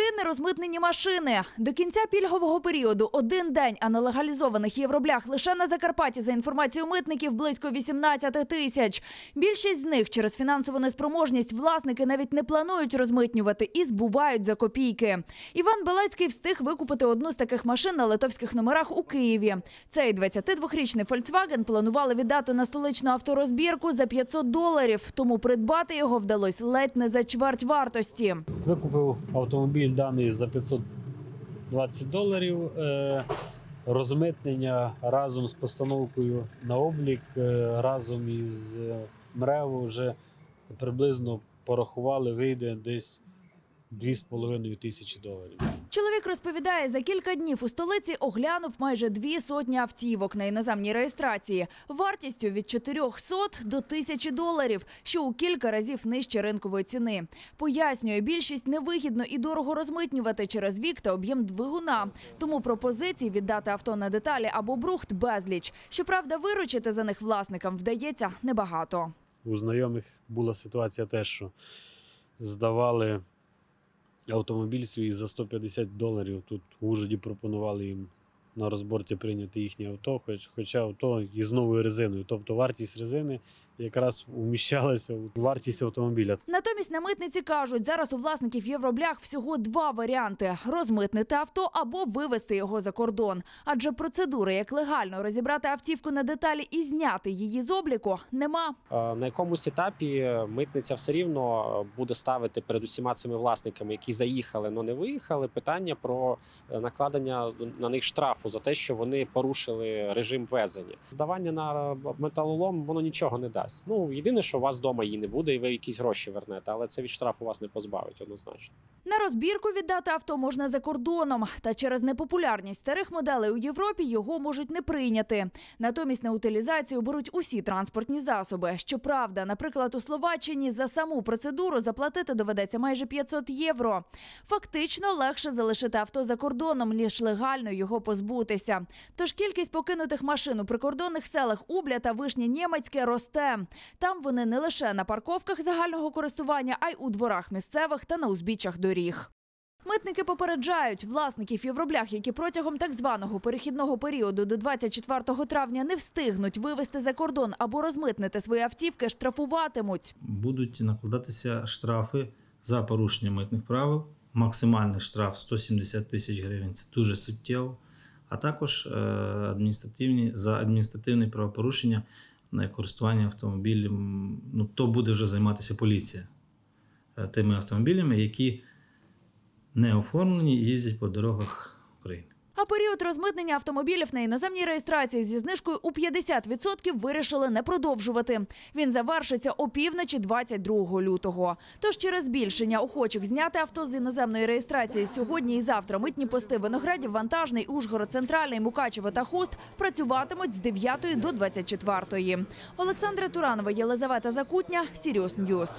Сюди нерозмитнені машини. До кінця пільгового періоду один день, а нелегалізованих євроблях лише на Закарпатті, за інформацією митників, близько 18 тисяч. Більшість з них через фінансову неспроможність власники навіть не планують розмитнювати і збувають за копійки. Іван Белецький встиг викупити одну з таких машин на литовських номерах у Києві. Цей 22-річний Volkswagen планували віддати на столичну авторозбірку за 500 доларів, тому придбати його вдалося ледь не за чверть вартості. Викупив автомобіль даний за 520 доларів. Е, Розмитнення разом з постановкою на облік, е, разом із е, МРЕВ вже приблизно порахували, вийде десь 2,5 тисячі доларів. Чоловік розповідає, за кілька днів у столиці оглянув майже дві сотні автівок на іноземній реєстрації вартістю від 400 до 1000 доларів, що у кілька разів нижче ринкової ціни. Пояснює, більшість невигідно і дорого розмитнювати через вік та об'єм двигуна. Тому пропозицій віддати авто на деталі або брухт безліч. Щоправда, виручити за них власникам вдається небагато. У знайомих була ситуація теж, що здавали автомобіль свій за 150 доларів. Тут в Ужгороді пропонували їм на розборці прийняти їхнє авто, хоч, хоча авто із новою резиною. Тобто вартість резини якраз уміщалася у вартість автомобіля. Натомість на митниці кажуть, зараз у власників євроблях всього два варіанти: розмитнити авто або вивезти його за кордон. Адже процедури, як легально розібрати автівку на деталі і зняти її з обліку, нема. Е, На якомусь етапі митниця все рівно е, буде ставити перед усіма цими власниками, які заїхали, але не виїхали, питання про е, накладення на них штрафу за те, що вони порушили режим везення. Здавання на металолом воно нічого не дасть. Ну єдине, що у вас вдома її не буде, і ви якісь гроші вернете, але це від штрафу вас не позбавить однозначно. На розбірку віддати авто можна за кордоном, та через непопулярність старих моделей у Європі його можуть не прийняти. Натомість на утилізацію беруть усі транспортні засоби. Щоправда, наприклад, у Словаччині за саму процедуру заплатити доведеться майже 500 євро. Фактично легше залишити авто за кордоном, ніж легально його позбутися. Тож кількість покинутих машин у прикордонних селах Убля та Вишні Німецьке росте. Там вони не лише на парковках загального користування, а й у дворах місцевих та на узбіччях доріг. Митники попереджають власників євроблях, які протягом так званого перехідного періоду до 24 травня не встигнуть вивезти за кордон або розмитнити свої автівки, штрафуватимуть. будуть накладатися штрафи за порушення митних правил. Максимальний штраф 170 тисяч гривень це дуже суттєво. А також е, адміністративні за адміністративне правопорушення на користування автомобілем. Ну, то буде вже займатися поліція е, тими автомобілями, які не оформлені і їздять по дорогах України. А період розмитнення автомобілів на іноземній реєстрації зі знижкою у 50% вирішили не продовжувати. Він завершиться опівночі 22 лютого. Тож через збільшення охочих зняти авто з іноземної реєстрації сьогодні і завтра митні пости Виноградів, Вантажний, Ужгород, Центральний, Мукачево та Хуст працюватимуть з 9 до 24. Олександра Туранова, Єлизавета Закутня, Сіріус Ньюс.